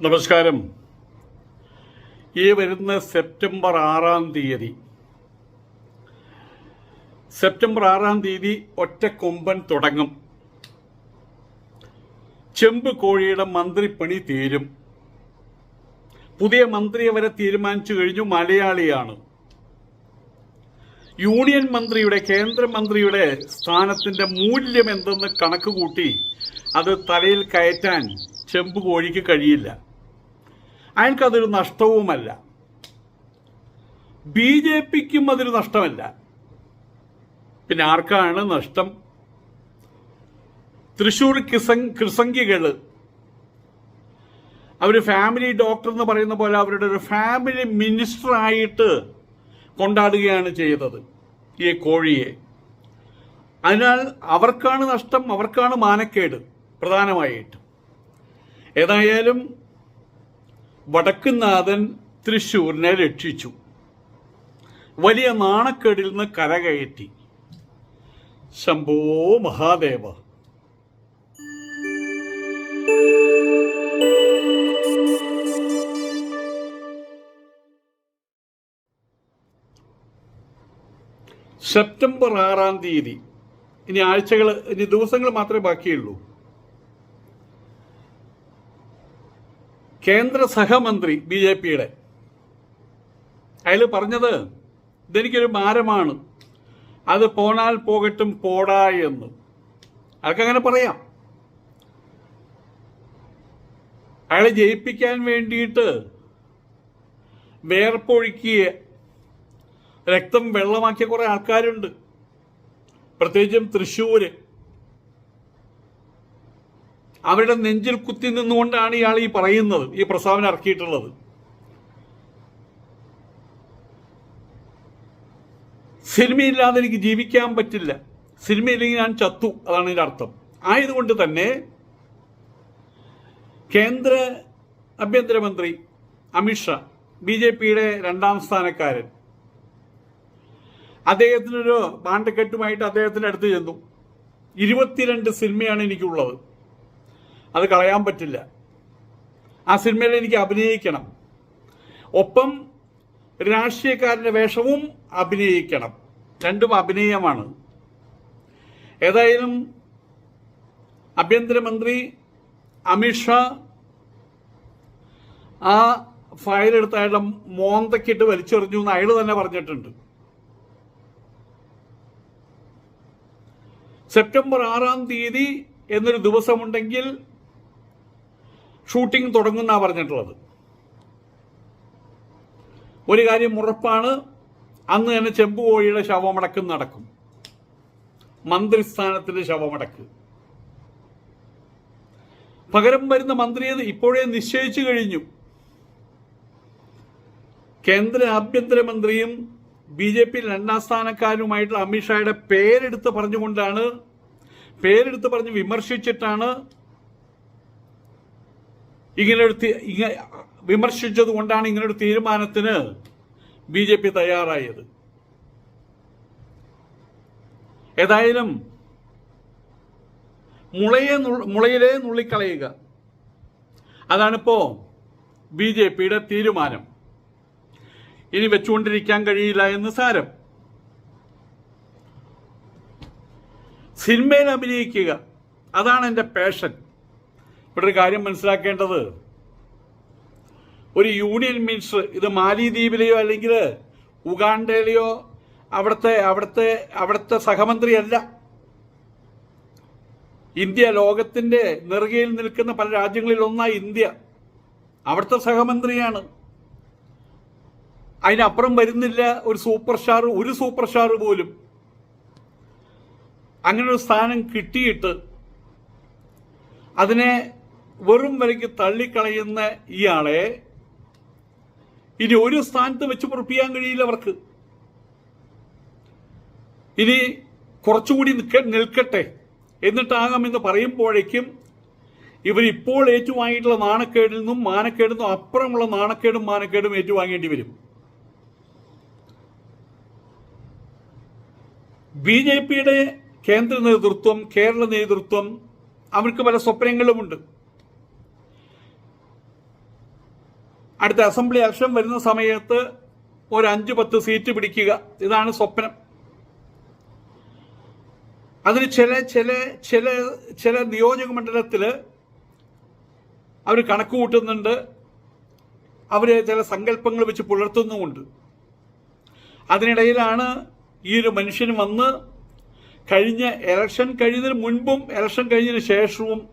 നമസ്കാരം. ഈ വരുന്ന സെപ്റ്റംബർ ആറാം തീയതി സെപ്റ്റംബർ ആറാം തീയതി ഒറ്റക്കൊമ്പൻ തുടങ്ങും. ചെമ്പ് കോഴിയുടെ മന്ത്രിപ്പണി തീരും. പുതിയ മന്ത്രിയെ വരെ തീരുമാനിച്ചു കഴിഞ്ഞു മലയാളിയാണ്. യൂണിയൻ മന്ത്രിയുടെ കേന്ദ്രമന്ത്രിയുടെ സ്ഥാനത്തിന്റെ മൂല്യം എന്തെന്ന് കണക്ക് കൂട്ടി അത് തലയിൽ കയറ്റാൻ ചെമ്പ് കോഴിക്ക് കഴിയില്ല. അയാൾക്കതൊരു നഷ്ടവുമല്ല. ബി ജെ പിക്കും അതൊരു നഷ്ടമല്ല. പിന്നെ ആർക്കാണ് നഷ്ടം? തൃശൂർ കിസങ് കൃസംഗികൾ അവർ ഫാമിലി ഡോക്ടർ എന്ന് പറയുന്ന പോലെ അവരുടെ ഒരു ഫാമിലി മിനിസ്റ്റർ ആയിട്ട് കൊണ്ടാടുകയാണ് ചെയ്തത് ഈ കോഴിയെ. അതിനാൽ അവർക്കാണ് നഷ്ടം അവർക്കാണ് മാനക്കേട് പ്രധാനമായിട്ടും. ഏതായാലും വടക്കുനാഥൻ തൃശൂരിനെ രക്ഷിച്ചു. വലിയ നാണക്കേടിൽ നിന്ന് കരകയറ്റി. ശംഭോ മഹാദേവ. സെപ്റ്റംബർ ആറാം തീയതി. ഇനി ആഴ്ചകൾ ഇനി ദിവസങ്ങൾ മാത്രമേ ബാക്കിയുള്ളൂ. കേന്ദ്ര സഹമന്ത്രി ബി ജെ പിയുടെ. അയാൾ പറഞ്ഞത് ഇതെനിക്കൊരു ഭാരമാണ് അത് പോണാൽ പോകട്ടും പോടാ എന്ന്. അയാൾക്കങ്ങനെ പറയാം. അയാളെ ജയിപ്പിക്കാൻ വേണ്ടിയിട്ട് വേർപ്പൊഴുക്കിയ രക്തം വെള്ളമാക്കിയ കുറെ ആൾക്കാരുണ്ട്. പ്രത്യേകിച്ചും തൃശ്ശൂര് അവരുടെ നെഞ്ചിൽ കുത്തി നിന്നുകൊണ്ടാണ് ഇയാൾ ഈ പറയുന്നത് ഈ പ്രസ്താവന ഇറക്കിയിട്ടുള്ളത്. സിനിമയില്ലാതെ എനിക്ക് ജീവിക്കാൻ പറ്റില്ല. സിനിമയില്ലെങ്കിൽ ഞാൻ ചത്തു അതാണ് ഇതിന്റെ അർത്ഥം. ആയതുകൊണ്ട് തന്നെ കേന്ദ്ര ആഭ്യന്തരമന്ത്രി അമിത്ഷാ ബി ജെ പിയുടെ രണ്ടാം സ്ഥാനക്കാരൻ അദ്ദേഹത്തിനൊരു ബാണ്ടക്കെട്ടുമായിട്ട് അദ്ദേഹത്തിന്റെ അടുത്ത് ചെന്നു. ഇരുപത്തിരണ്ട് സിനിമയാണ് എനിക്കുള്ളത്. അത് കളയാൻ പറ്റില്ല. ആ സിനിമയിൽ എനിക്ക് അഭിനയിക്കണം. ഒപ്പം രാഷ്ട്രീയക്കാരന്റെ വേഷവും അഭിനയിക്കണം. രണ്ടും അഭിനയമാണ്. ഏതായാലും ആഭ്യന്തരമന്ത്രി അമിത്ഷാ ആ ഫയൽ എടുത്ത് അയാളുടെ മോന്തക്കിട്ട് വലിച്ചെറിഞ്ഞു എന്ന് അയാൾ തന്നെ പറഞ്ഞിട്ടുണ്ട്. സെപ്റ്റംബർ ആറാം തീയതി എന്നൊരു ദിവസമുണ്ടെങ്കിൽ ഷൂട്ടിംഗ് തുടങ്ങുന്ന പറഞ്ഞിട്ടുള്ളത്. ഒരു കാര്യം ഉറപ്പാണ് അന്ന് തന്നെ ചെമ്പുകോഴിയുടെ ശവമടക്കം നടക്കും. മന്ത്രിസ്ഥാനത്തിന്റെ ശവമടക്ക്. പകരം വരുന്ന മന്ത്രിയെ ഇപ്പോഴേ നിശ്ചയിച്ചു കഴിഞ്ഞു. കേന്ദ്ര ആഭ്യന്തരമന്ത്രിയും ബി ജെ പി രണ്ടാം സ്ഥാനക്കാരുമായിട്ടുള്ള അമിത്ഷായുടെ പേരെടുത്ത് പറഞ്ഞുകൊണ്ടാണ് പേരെടുത്ത് പറഞ്ഞ് വിമർശിച്ചിട്ടാണ് ഇങ്ങനെ ഒരു തി- ഇങ്ങ- വിമർശിച്ചത് കൊണ്ടാണ് ഇങ്ങനൊരു തീരുമാനത്തിന് ബി ജെ പി തയ്യാറായത്. ഏതായാലും മുളയെ മുളയിലെ നുള്ളിക്കളയുക. അതാണിപ്പോ ബി ജെ പിയുടെ തീരുമാനം. ഇനി വെച്ചുകൊണ്ടിരിക്കാൻ കഴിയില്ല എന്ന് സാരം. സിനിമയിൽ അഭിനയിക്കുക. അതാണ് എന്റെ പാഷൻ ഇവിടെ ഒരു കാര്യം മനസ്സിലാക്കേണ്ടത്. ഒരു യൂണിയൻ മിനിസ്റ്റർ ഇത് മാലിദ്വീപിലെയോ അല്ലെങ്കിൽ ഉഗാണ്ടയിലെയോ അവിടുത്തെ അവിടുത്തെ അവിടുത്തെ സഹമന്ത്രിയല്ല. ഇന്ത്യ ലോകത്തിന്റെ നെറുകയിൽ നിൽക്കുന്ന പല രാജ്യങ്ങളിൽ ഒന്നായി ഇന്ത്യ. അവിടുത്തെ സഹമന്ത്രിയാണ്. അതിനപ്പുറം വരുന്നില്ല ഒരു സൂപ്പർ സ്റ്റാർ ഒരു സൂപ്പർ സ്റ്റാർ പോലും. അങ്ങനെ ഒരു സ്ഥാനം കിട്ടിയിട്ട് അതിനെ വെറും വിലയ്ക്ക് തള്ളിക്കളയുന്ന ഇയാളെ ഇനി ഒരു സ്ഥാനത്ത് വെച്ച് പൊറപ്പിക്കാൻ കഴിയില്ല അവർക്ക്. ഇനി കുറച്ചുകൂടി നിൽക്ക നിൽക്കട്ടെ എന്നിട്ടാകാം എന്ന് പറയുമ്പോഴേക്കും ഇവരിപ്പോൾ ഏറ്റുവാങ്ങിയിട്ടുള്ള നാണക്കേടിൽ നിന്നും മാനക്കേടിൽ നിന്നും അപ്പുറമുള്ള നാണക്കേടും മാനക്കേടും ഏറ്റുവാങ്ങേണ്ടി വരും. ബി ജെ പിയുടെ കേന്ദ്ര നേതൃത്വം കേരള നേതൃത്വം അവർക്ക് പല സ്വപ്നങ്ങളുമുണ്ട് അടുത്ത അസംബ്ലി അക്ഷം വരുന്ന സമയത്ത് ഒരു അഞ്ച് പത്ത് സീറ്റ് പിടിക്കുക. ഇതാണ് സ്വപ്നം. അതിന് ചില ചില ചില ചില നിയോജക മണ്ഡലത്തിൽ അവർ കണക്ക് കൂട്ടുന്നുണ്ട്. അവർ ചില സങ്കല്പങ്ങൾ വെച്ച് പുലർത്തുന്നുമുണ്ട്. അതിനിടയിലാണ് ഈ ഒരു മനുഷ്യൻ വന്ന് കഴിഞ്ഞ ഇലക്ഷൻ കഴിഞ്ഞതിന് മുൻപും ഇലക്ഷൻ കഴിഞ്ഞതിന് ശേഷവും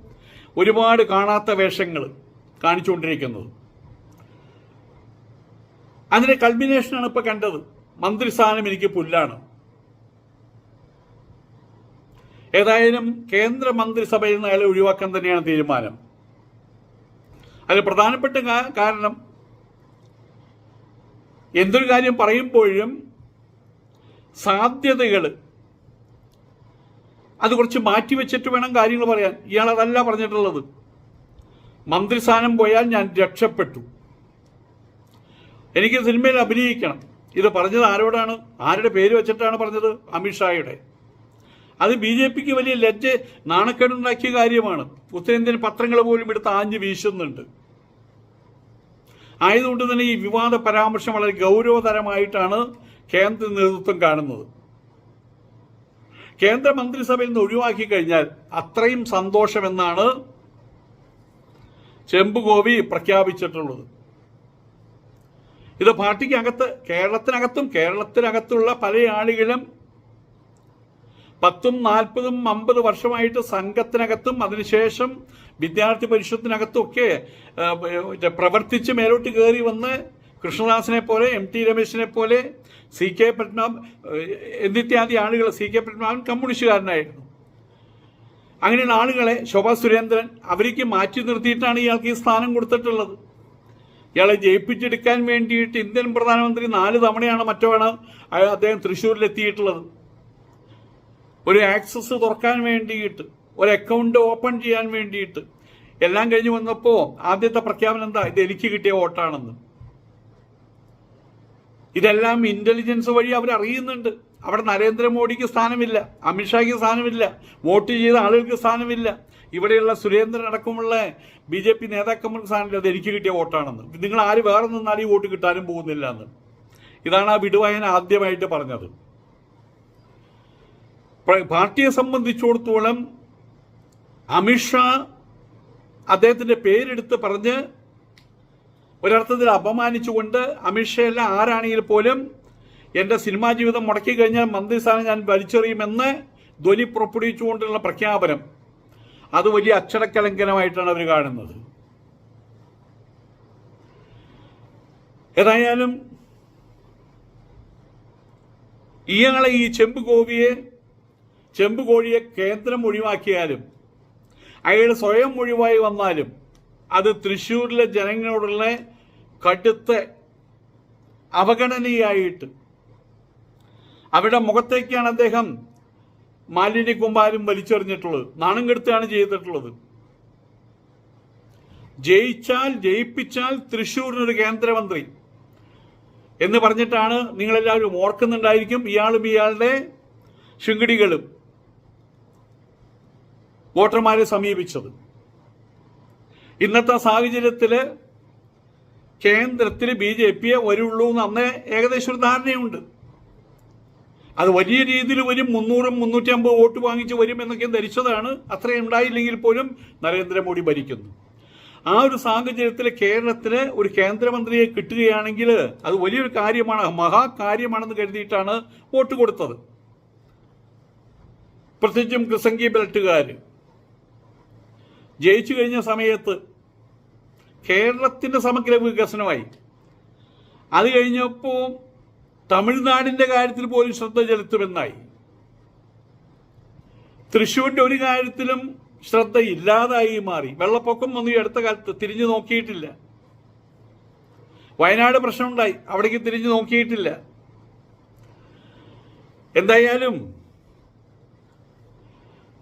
ഒരുപാട് കാണാത്ത വേഷങ്ങൾ കാണിച്ചുകൊണ്ടിരിക്കുന്നത്. അതിന്റെ കൾബിനേഷനാണ് ഇപ്പൊ കണ്ടത്. മന്ത്രിസ്ഥാനം എനിക്ക് പുല്ലാണ്. ഏതായാലും കേന്ദ്ര മന്ത്രിസഭയിൽ നിന്ന് അയാളെ ഒഴിവാക്കാൻ തന്നെയാണ് തീരുമാനം. അതിൽ പ്രധാനപ്പെട്ട കാരണം എന്തൊരു കാര്യം പറയുമ്പോഴും സാധ്യതകൾ അത് കുറച്ച് മാറ്റി വെച്ചിട്ട് വേണം കാര്യങ്ങൾ പറയാൻ. ഇയാൾ അതല്ല പറഞ്ഞിട്ടുള്ളത്. മന്ത്രിസ്ഥാനം പോയാൽ ഞാൻ രക്ഷപ്പെട്ടു. എനിക്ക് സിനിമയിൽ അഭിനയിക്കണം. ഇത് പറഞ്ഞത് ആരോടാണ്? ആരുടെ പേര് വെച്ചിട്ടാണ് പറഞ്ഞത്? അമിത്ഷായുടെ അത് ബി ജെ പിക്ക് വലിയ ലജ്ജ നാണക്കേടുണ്ടാക്കിയ കാര്യമാണ്. ഉത്തരേന്ത്യൻ പത്രങ്ങൾ പോലും എടുത്ത് ആഞ്ഞു വീശുന്നുണ്ട്. ആയതുകൊണ്ട് തന്നെ ഈ വിവാദ പരാമർശം വളരെ ഗൗരവതരമായിട്ടാണ് കേന്ദ്ര നേതൃത്വം കാണുന്നത്. കേന്ദ്ര മന്ത്രിസഭയിൽ നിന്ന് ഒഴിവാക്കി കഴിഞ്ഞാൽ അത്രയും സന്തോഷമെന്നാണ് ചെമ്പുകോവി പ്രഖ്യാപിച്ചിട്ടുള്ളത്. ഇത് പാർട്ടിക്കകത്ത് കേരളത്തിനകത്തും കേരളത്തിനകത്തുള്ള പല ആളുകളും പത്തും നാൽപ്പതും അമ്പത് വർഷമായിട്ട് സംഘത്തിനകത്തും അതിനുശേഷം വിദ്യാർത്ഥി പരിഷത്തിനകത്തും ഒക്കെ പ്രവർത്തിച്ച് മേലോട്ട് കയറി വന്ന് കൃഷ്ണദാസിനെ പോലെ എം ടി രമേശിനെ പോലെ സി കെ പത്മനാഭ് എന്നിത്യാദി ആളുകൾ സി കെ പത്മനാഭൻ കമ്മ്യൂണിസ്റ്റുകാരനായിരുന്നു. അങ്ങനെയുള്ള ആളുകളെ ശോഭാ സുരേന്ദ്രൻ അവർക്ക് മാറ്റി നിർത്തിയിട്ടാണ് ഇയാൾക്ക് ഈ സ്ഥാനം കൊടുത്തിട്ടുള്ളത്. ഇയാളെ ജയിപ്പിച്ചെടുക്കാൻ വേണ്ടിയിട്ട് ഇന്ത്യൻ പ്രധാനമന്ത്രി നാല് തവണയാണ് മറ്റോണ് അദ്ദേഹം തൃശ്ശൂരിലെത്തിയിട്ടുള്ളത്. ഒരു ആക്സസ് തുറക്കാൻ വേണ്ടിയിട്ട് ഒരു അക്കൗണ്ട് ഓപ്പൺ ചെയ്യാൻ വേണ്ടിയിട്ട്. എല്ലാം കഴിഞ്ഞ് വന്നപ്പോൾ ആദ്യത്തെ പ്രഖ്യാപനം എന്താ? ഇത് എനിക്ക് കിട്ടിയ വോട്ടാണെന്ന്. ഇതെല്ലാം ഇന്റലിജൻസ് വഴി അവർ അറിയുന്നുണ്ട് അവിടെ നരേന്ദ്രമോദിക്ക് സ്ഥാനമില്ല അമിത്ഷായ്ക്ക് സ്ഥാനമില്ല വോട്ട് ചെയ്ത ആളുകൾക്ക് സ്ഥാനമില്ല. ഇവിടെയുള്ള സുരേന്ദ്രൻ അടക്കമുള്ള ബി ജെ പി നേതാക്കന്മാർക്ക് സ്ഥാനമില്ല. അത് എനിക്ക് കിട്ടിയ വോട്ടാണെന്ന്. നിങ്ങൾ ആര് വേറെ നിന്നാൽ ഈ വോട്ട് കിട്ടാനും പോകുന്നില്ല എന്ന്. ഇതാണ് ആ വിടുവായൻ ആദ്യമായിട്ട് പറഞ്ഞത്. പാർട്ടിയെ സംബന്ധിച്ചിടത്തോളം അമിത്ഷാ അദ്ദേഹത്തിന്റെ പേരെടുത്ത് പറഞ്ഞ് ഒരർത്ഥത്തിൽ അപമാനിച്ചുകൊണ്ട് അമിത്ഷയല്ല ആരാണെങ്കിൽ പോലും എന്റെ സിനിമാ ജീവിതം മുടക്കി കഴിഞ്ഞാൽ മന്ത്രിസ്ഥാനം ഞാൻ വലിച്ചെറിയുമെന്ന് ധ്വനി പുറപ്പെടുവിച്ചുകൊണ്ടുള്ള പ്രഖ്യാപനം. അത് വലിയ അക്ഷരക്കലങ്കനമായിട്ടാണ് അവർ കാണുന്നത്. ഏതായാലും ഇയാളെ ഈ ചെമ്പ് കോവിയെ ചെമ്പ് കോഴിയെ കേന്ദ്രം ഒഴിവാക്കിയാലും അയാൾ സ്വയം ഒഴിവായി വന്നാലും അത് തൃശ്ശൂരിലെ ജനങ്ങളോടുള്ള കടുത്ത അവഗണനയായിട്ട് അവരുടെ മുഖത്തേക്കാണ് അദ്ദേഹം മാലിന്യ കുമ്പാരും വലിച്ചെറിഞ്ഞിട്ടുള്ളത്. നാണം കെടുത്താണ് ചെയ്തിട്ടുള്ളത്. ജയിച്ചാൽ ജയിപ്പിച്ചാൽ തൃശ്ശൂരിനൊരു കേന്ദ്രമന്ത്രി എന്ന് പറഞ്ഞിട്ടാണ് നിങ്ങളെല്ലാവരും ഓർക്കുന്നുണ്ടായിരിക്കും ഇയാളും ഇയാളുടെ ശൃംഗടികളും വോട്ടർമാരെ സമീപിച്ചത്. ഇന്നത്തെ സാഹചര്യത്തിൽ കേന്ദ്രത്തിൽ ബി ജെ പിയെ വരുള്ളൂ എന്ന് അന്ന് ഏകദേശം ഒരു ധാരണയുണ്ട്. അത് വലിയ രീതിയിൽ വരും. മുന്നൂറും മുന്നൂറ്റി അമ്പത് വോട്ട് വാങ്ങിച്ച് വരും എന്നൊക്കെ ധരിച്ചതാണ്. അത്രയും ഉണ്ടായില്ലെങ്കിൽ പോലും നരേന്ദ്രമോദി ഭരിക്കുന്നു. ആ ഒരു സാഹചര്യത്തിൽ കേരളത്തിന് ഒരു കേന്ദ്രമന്ത്രിയെ കിട്ടുകയാണെങ്കിൽ അത് വലിയൊരു കാര്യമാണ് മഹാകാര്യമാണെന്ന് കരുതിയിട്ടാണ് വോട്ട് കൊടുത്തത്. പ്രത്യേകിച്ചും ക്രിസംഗി ബെൽറ്റുകാർ. ജയിച്ചു കഴിഞ്ഞ സമയത്ത് കേരളത്തിന്റെ സമഗ്ര വികസനമായി. അത് കഴിഞ്ഞപ്പോൾ തമിഴ്നാടിന്റെ കാര്യത്തിൽ പോലും ശ്രദ്ധ ചെലുത്തുമെന്നായി. തൃശ്ശൂരിന്റെ ഒരു കാര്യത്തിലും ശ്രദ്ധ ഇല്ലാതായി മാറി. വെള്ളപ്പൊക്കം വന്നു ഈ അടുത്ത കാലത്ത് തിരിഞ്ഞു നോക്കിയിട്ടില്ല. വയനാട് പ്രശ്നമുണ്ടായി. അവിടേക്ക് തിരിഞ്ഞു നോക്കിയിട്ടില്ല. എന്തായാലും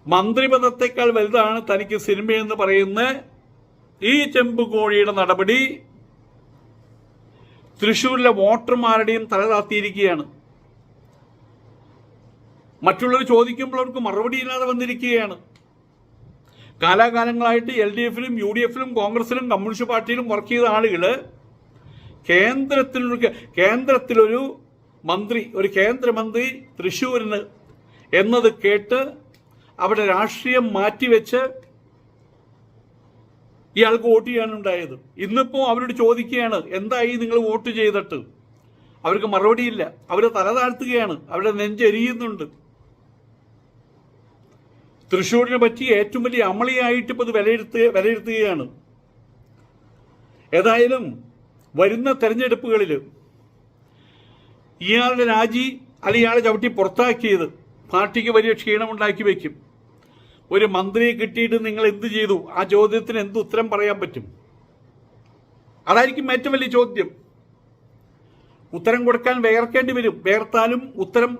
മന്ത്രിപദത്തെക്കാൾ വലുതാണ് തനിക്ക് സിനിമയെന്ന് പറയുന്ന ഈ ചെമ്പുകോഴിയുടെ നടപടി. തൃശ്ശൂരിലെ വോട്ടർമാരുടെയും തലതാത്തിയിരിക്കുകയാണ് മറ്റുള്ളവർ ചോദിക്കുമ്പോൾ അവർക്ക് മറുപടിയില്ലാതെ വന്നിരിക്കുകയാണ്. കാലാകാലങ്ങളായിട്ട് എൽ ഡി എഫിലും യു ഡി എഫിലും കോൺഗ്രസിലും കമ്മ്യൂണിസ്റ്റ് പാർട്ടിയിലും വർക്ക് ചെയ്ത ആളുകൾ കേന്ദ്രത്തിലൊരു കേന്ദ്രത്തിലൊരു മന്ത്രി ഒരു കേന്ദ്രമന്ത്രി തൃശ്ശൂരിന് എന്നത് കേട്ട് അവിടെ രാഷ്ട്രീയം മാറ്റിവെച്ച് ഇയാൾക്ക് വോട്ട് ചെയ്യാനുണ്ടായത്. ഇന്നിപ്പോ അവരോട് ചോദിക്കുകയാണ് എന്തായി നിങ്ങൾ വോട്ട് ചെയ്തിട്ട്? അവർക്ക് മറുപടിയില്ല അവരെ തല താഴ്ത്തുകയാണ്. അവരുടെ നെഞ്ചെരിയുന്നുണ്ട് തൃശ്ശൂരിനെ പറ്റി ഏറ്റവും വലിയ അമളിയായിട്ട് ഇപ്പോൾ ഇത് വിലയിരുത്തുക വിലയിരുത്തുകയാണ്. ഏതായാലും വരുന്ന തെരഞ്ഞെടുപ്പുകളിൽ ഇയാളുടെ രാജി അല്ലെങ്കിൽ ഇയാളെ ചവിട്ടി പുറത്താക്കിയത് പാർട്ടിക്ക് വലിയ ക്ഷീണമുണ്ടാക്കി വയ്ക്കും ഒരു മന്ത്രിയെ കിട്ടിയിട്ട് നിങ്ങൾ എന്ത് ചെയ്തു? ആ ചോദ്യത്തിന് എന്ത് ഉത്തരം പറയാൻ പറ്റും? അതായിരിക്കും ഏറ്റവും വലിയ ചോദ്യം. ഉത്തരം കൊടുക്കാൻ വേർക്കേണ്ടി വരും. വേർത്താലും ഉത്തരം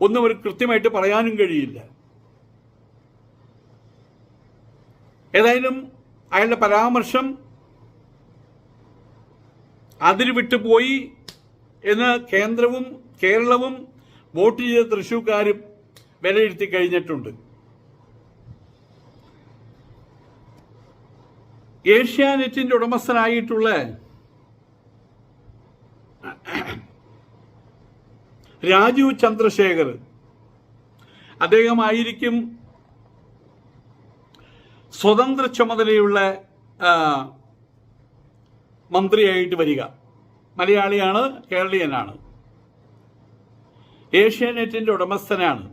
ഒന്നും ഒരു കൃത്യമായിട്ട് പറയാനും കഴിയില്ല. ഏതായാലും അയാളുടെ പരാമർശം അതിൽ വിട്ടുപോയി എന്ന് കേന്ദ്രവും കേരളവും വോട്ട് ചെയ്ത തൃശ്ശൂക്കാരും വിലയിരുത്തി കഴിഞ്ഞിട്ടുണ്ട്. ഏഷ്യാനെറ്റിന്റെ ഉടമസ്ഥനായിട്ടുള്ള രാജു ചന്ദ്രശേഖർ. അദ്ദേഹമായിരിക്കും സ്വതന്ത്ര ചുമതലയുള്ള മന്ത്രിയായിട്ട് വരിക. മലയാളിയാണ് കേരളീയനാണ്. ഏഷ്യാനെറ്റിന്റെ ഉടമസ്ഥനാണ്.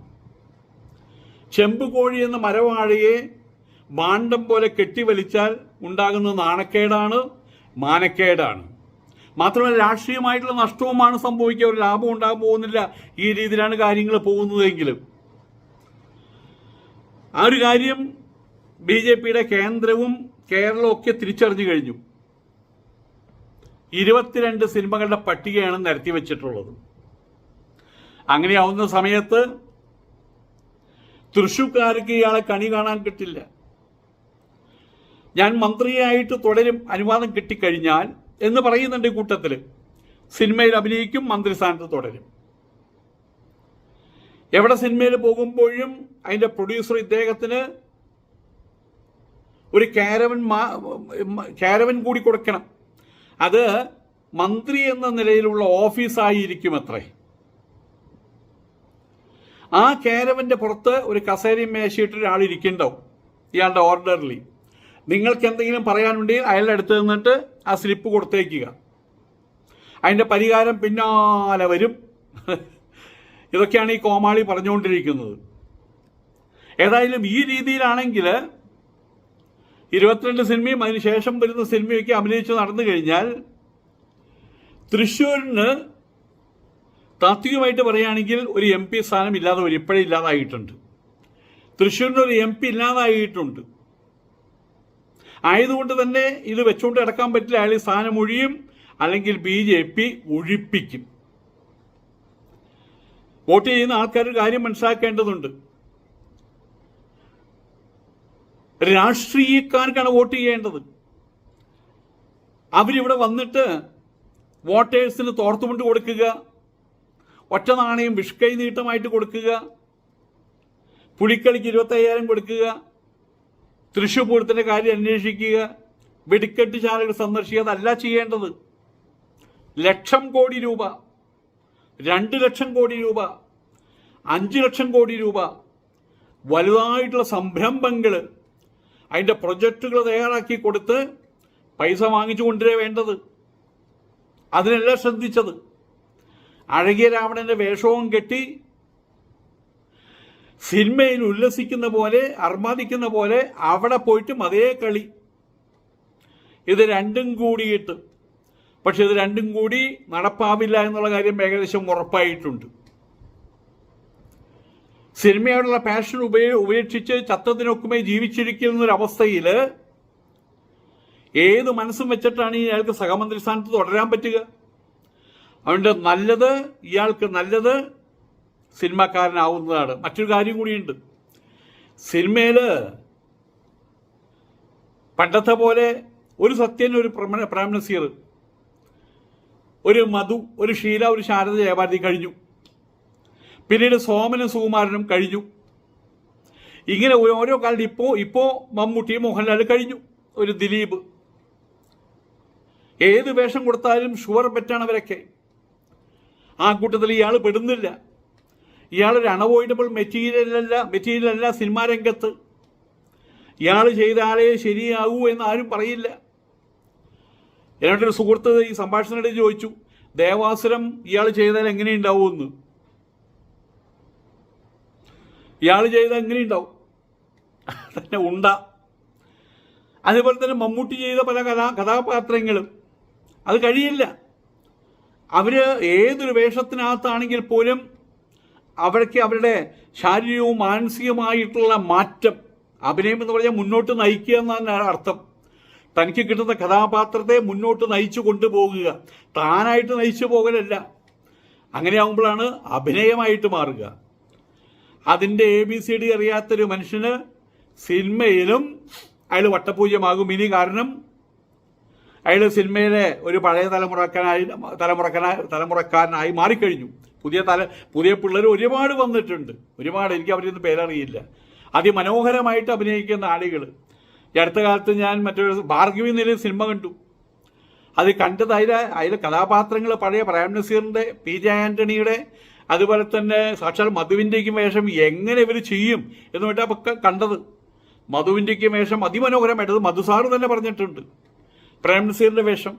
ചെമ്പുകോഴി എന്ന മരവാഴയെ ഭാണ്ഡം പോലെ കെട്ടിവലിച്ചാൽ ഉണ്ടാകുന്ന നാണക്കേടാണ് മാനക്കേടാണ്. മാത്രമല്ല രാഷ്ട്രീയമായിട്ടുള്ള നഷ്ടവുമാണ് സംഭവിക്കുക. ഒരു ലാഭം ഉണ്ടാകാൻ പോകുന്നില്ല ഈ രീതിയിലാണ് കാര്യങ്ങൾ പോകുന്നതെങ്കിലും. ആ ഒരു കാര്യം ബി ജെ പിയുടെ കേന്ദ്രവും കേരളവും ഒക്കെ തിരിച്ചറിഞ്ഞു കഴിഞ്ഞു. ഇരുപത്തിരണ്ട് സിനിമകളുടെ പട്ടികയാണ് നിരത്തി വെച്ചിട്ടുള്ളത്. അങ്ങനെയാവുന്ന സമയത്ത് തൃശ്ശൂക്കാർക്ക് ഇയാളെ കണി കാണാൻ കിട്ടില്ല. ഞാൻ മന്ത്രിയായിട്ട് തുടരും അനുവാദം കിട്ടിക്കഴിഞ്ഞാൽ എന്ന് പറയുന്നുണ്ട് കൂട്ടത്തിൽ സിനിമയിൽ അഭിനയിക്കും മന്ത്രിസ്ഥാനത്ത് തുടരും. എവിടെ സിനിമയിൽ പോകുമ്പോഴും അതിന്റെ പ്രൊഡ്യൂസർ ഇദ്ദേഹത്തിന് ഒരു കാരവൻ കാരവൻ കൂടി കൊടുക്കണം. അത് മന്ത്രി എന്ന നിലയിലുള്ള ഓഫീസായിരിക്കും അത്രേ ആ കാരവന്റെ പുറത്ത് ഒരു കസേരയും മേശയിട്ട് ഒരാൾ ഇയാളുടെ ഓർഡറിൽ നിങ്ങൾക്ക് എന്തെങ്കിലും പറയാനുണ്ടെങ്കിൽ അയാളുടെ അടുത്ത് നിന്നിട്ട് ആ സ്ലിപ്പ് കൊടുത്തേക്കുക. അതിന്റെ പരിഹാരം പിന്നാലെ വരും. ഇതൊക്കെയാണ് ഈ കോമാളി പറഞ്ഞുകൊണ്ടിരിക്കുന്നത്. ഏതായാലും ഈ രീതിയിലാണെങ്കിൽ ഇരുപത്തിരണ്ട് സിനിമയും അതിനുശേഷം വരുന്ന സിനിമയൊക്കെ അഭിനയിച്ച് നടന്നു കഴിഞ്ഞാൽ തൃശ്ശൂരിന് താത്വികമായിട്ട് പറയുകയാണെങ്കിൽ ഒരു എം പി സ്ഥാനം ഇല്ലാതെ വരും. ഇപ്പോഴേ ഇല്ലാതായിട്ടുണ്ട്. തൃശ്ശൂരിന് ഒരു എം പി ഇല്ലാതായിട്ടുണ്ട്. ആയതുകൊണ്ട് തന്നെ ഇത് വെച്ചുകൊണ്ട് കിടക്കാൻ പറ്റില്ല. അയാൾ സ്ഥാനം ഒഴിയും അല്ലെങ്കിൽ ബി ജെ പി ഒഴിപ്പിക്കും. വോട്ട് ചെയ്യുന്ന ആൾക്കാർ കാര്യം മനസ്സിലാക്കേണ്ടതുണ്ട്. രാഷ്ട്രീയക്കാർക്കാണ് വോട്ട് ചെയ്യേണ്ടത്. അവരിവിടെ വന്നിട്ട് വോട്ടേഴ്സിന് തോർത്തുമുണ്ട് കൊടുക്കുക ഒറ്റ നാണയം വിഷ്കൈ നീട്ടമായിട്ട് കൊടുക്കുക പുളിക്കളിക്ക് ഇരുപത്തയ്യായിരം കൊടുക്കുക തൃശ്ശൂർ പൂരത്തിന്റെ കാര്യം അന്വേഷിക്കുക വെടിക്കെട്ട് ശാലകൾ സന്ദർശിക്കുക ചെയ്യേണ്ടത്. ലക്ഷം കോടി രൂപ രണ്ട് ലക്ഷം കോടി രൂപ അഞ്ച് ലക്ഷം കോടി രൂപ വലുതായിട്ടുള്ള സംരംഭങ്ങൾ അതിന്റെ പ്രൊജക്റ്റുകൾ തയ്യാറാക്കി കൊടുത്ത് പൈസ വാങ്ങിച്ചു കൊണ്ടുവരേ വേണ്ടത്. അതിനെല്ലാം ശ്രദ്ധിച്ചത്. അഴകിയ രാവണന്റെ വേഷവും കെട്ടി സിനിമയിൽ ഉല്ലസിക്കുന്ന പോലെ അർമാദിക്കുന്ന പോലെ അവിടെ പോയിട്ടും അതേ കളി. ഇത് രണ്ടും കൂടിയിട്ട്. പക്ഷെ ഇത് രണ്ടും കൂടി നടപ്പാവില്ല എന്നുള്ള കാര്യം ഏകദേശം ഉറപ്പായിട്ടുണ്ട്. സിനിമയോടുള്ള പാഷൻ ഉപയോ ഉപേക്ഷിച്ച് ചത്തത്തിനൊക്കുമേ ജീവിച്ചിരിക്കുന്നൊരവസ്ഥയിൽ ഏത് മനസ്സും വെച്ചിട്ടാണ് ഇയാൾക്ക് സഹമന്ത്രി സ്ഥാനത്ത് തുടരാൻ പറ്റുക? അതുകൊണ്ട് നല്ലത് ഇയാൾക്ക് നല്ലത് സിനിമാക്കാരനാവുന്നതാണ്. മറ്റൊരു കാര്യം കൂടിയുണ്ട്. സിനിമയിൽ പണ്ടത്തെ പോലെ ഒരു സത്യൻ ഒരു പ്രമ- പ്രേം നസീർ ഒരു മധു ഒരു ഷീല ഒരു ശാരദ ജയഭാരതി കഴിഞ്ഞു. പിന്നീട് സോമനും സുകുമാരനും കഴിഞ്ഞു. ഇങ്ങനെ ഓരോ കാലത്ത് ഇപ്പോൾ ഇപ്പോൾ മമ്മൂട്ടി മോഹൻലാൽ കഴിഞ്ഞു. ഒരു ദിലീപ്. ഏത് വേഷം കൊടുത്താലും ഷുവർ ബെറ്റാണ് അവരൊക്കെ. ആ കൂട്ടത്തിൽ ഇയാൾ പെടുന്നില്ല. ഇയാളൊരു അണവോയിഡബിൾ മെറ്റീരിയലല്ല മെറ്റീരിയലല്ല സിനിമാ രംഗത്ത്. ഇയാൾ ചെയ്താലേ ശരിയാകൂ എന്ന് ആരും പറയില്ല. എന്നിട്ടൊരു സുഹൃത്ത് ഈ സംഭാഷണത്തിൽ ചോദിച്ചു ദേവാസുരം ഇയാൾ ചെയ്താൽ എങ്ങനെയുണ്ടാവുമെന്ന്? ഇയാൾ ചെയ്താൽ എങ്ങനെയുണ്ടാവും? തന്നെ ഉണ്ട. അതേപോലെ തന്നെ മമ്മൂട്ടി ചെയ്ത പല കഥാ കഥാപാത്രങ്ങളും. അത് കഴിയില്ല. അവർ ഏതൊരു വേഷത്തിനകത്താണെങ്കിൽ പോലും അവർക്ക് അവരുടെ ശാരീരികവും മാനസികമായിട്ടുള്ള മാറ്റം അഭിനയം എന്ന് പറഞ്ഞാൽ മുന്നോട്ട് നയിക്കുക എന്നാണ് അർത്ഥം. തനിക്ക് കിട്ടുന്ന കഥാപാത്രത്തെ മുന്നോട്ട് നയിച്ചു കൊണ്ടുപോകുക താനായിട്ട് നയിച്ചു പോകലല്ല. അങ്ങനെയാകുമ്പോഴാണ് അഭിനയമായിട്ട് മാറുക. അതിന്റെ എ ബി സി ഡി അറിയാത്തൊരു മനുഷ്യന് സിനിമയിലും അയാൾ വട്ടപൂജ്യമാകും. ഇനി കാരണം അയാൾ സിനിമയിലെ ഒരു പഴയ തലമുറക്കാനായി തലമുറക്കാനായി തലമുറക്കാരനായി മാറിക്കഴിഞ്ഞു. പുതിയ തല പുതിയ പിള്ളേർ ഒരുപാട് വന്നിട്ടുണ്ട്. ഒരുപാട് എനിക്ക് അവരൊന്നും പേരറിയില്ല. അതിമനോഹരമായിട്ട് അഭിനയിക്കുന്ന ആളുകൾ ഈ അടുത്ത കാലത്ത് ഞാൻ മറ്റൊരു ഭാർഗവി നിലയിൽ സിനിമ കണ്ടു. അത് കണ്ടത് അതിലെ അതിലെ കഥാപാത്രങ്ങൾ പഴയ പ്രേം നസീറിന്റെ പി ജെ ആന്റണിയുടെ അതുപോലെ തന്നെ സാക്ഷാൽ മധുവിന്റെയും വേഷം എങ്ങനെ ഇവർ ചെയ്യും എന്ന് പറഞ്ഞാൽ അപ്പൊക്കെ കണ്ടത്. മധുവിന്റെയും വേഷം അതിമനോഹരമായിട്ടത് മധുസാറ് തന്നെ പറഞ്ഞിട്ടുണ്ട്. പ്രേം നസീറിന്റെ വേഷം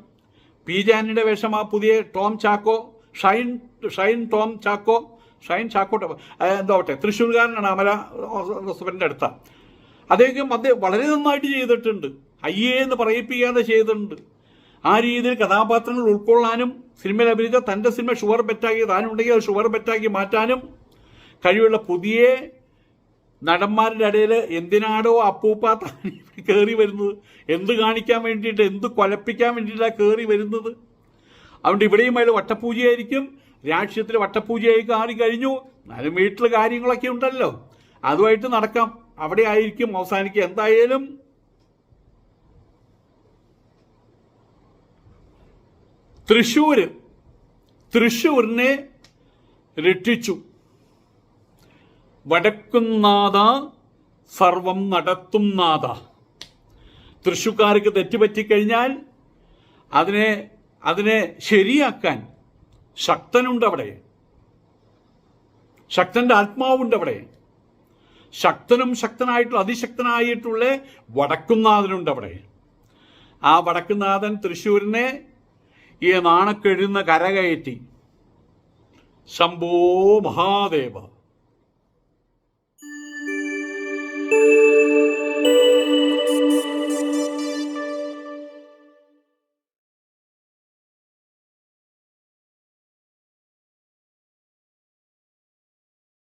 പി ജെ ആന്റണിയുടെ വേഷം ആ പുതിയ ടോം ചാക്കോ ഷൈൻ ഷൈൻ ടോം ചാക്കോ ഷൈൻ ചാക്കോ എന്താവട്ടെ തൃശ്ശൂർകാരനാണ് അമല ഹോസ്പിറ്റലിന്റെ അടുത്ത. അദ്ദേഹം അദ്ദേഹം വളരെ നന്നായിട്ട് ചെയ്തിട്ടുണ്ട്. അയ്യേ എന്ന് പറയിപ്പിക്കാതെ ചെയ്തിട്ടുണ്ട്. ആ രീതിയിൽ കഥാപാത്രങ്ങൾ ഉൾക്കൊള്ളാനും സിനിമയിൽ അഭിനയിച്ച തന്റെ സിനിമ ഷുവർ ബെറ്റാക്കി താനുണ്ടെങ്കിൽ അത് ഷുവർ ബെറ്റാക്കി മാറ്റാനും കഴിവുള്ള പുതിയ നടന്മാരുടെ ഇടയിൽ എന്തിനാടോ അപ്പൂപ്പ താൻ കയറി വരുന്നത്? എന്ത് കാണിക്കാൻ വേണ്ടിയിട്ട് എന്ത് കൊലപ്പിക്കാൻ വേണ്ടിയിട്ടാണ് കയറി വരുന്നത്? അതുകൊണ്ട് ഇവിടെയും അയാൾ വട്ടപ്പൂജയായിരിക്കും രാഷ്ട്രീയത്തിൽ വട്ടപ്പൂജയായി കാറി കഴിഞ്ഞു. എന്നാലും വീട്ടിൽ കാര്യങ്ങളൊക്കെ ഉണ്ടല്ലോ. അതുമായിട്ട് നടക്കാം. അവിടെ ആയിരിക്കും അവസാനിക്കുക. എന്തായാലും തൃശ്ശൂർ തൃശ്ശൂരിനെ രക്ഷിച്ചു. വടക്കുന്നാഥ സർവം നടത്തും നാഥ തൃശ്ശൂക്കാർക്ക് തെറ്റുപറ്റിക്കഴിഞ്ഞാൽ അതിനെ അതിനെ ശരിയാക്കാൻ ശക്തനുണ്ട് അവിടെ. ശക്തന്റെ ആത്മാവുണ്ട് അവിടെ. ശക്തനും ശക്തനായിട്ടുള്ള അതിശക്തനായിട്ടുള്ള വടക്കുന്നാഥനുണ്ട് അവിടെ. ആ വടക്കുന്നാഥൻ തൃശ്ശൂരിനെ ഈ നാണക്കെഴുന്ന കരകയറ്റി ശംഭോ മഹാദേവ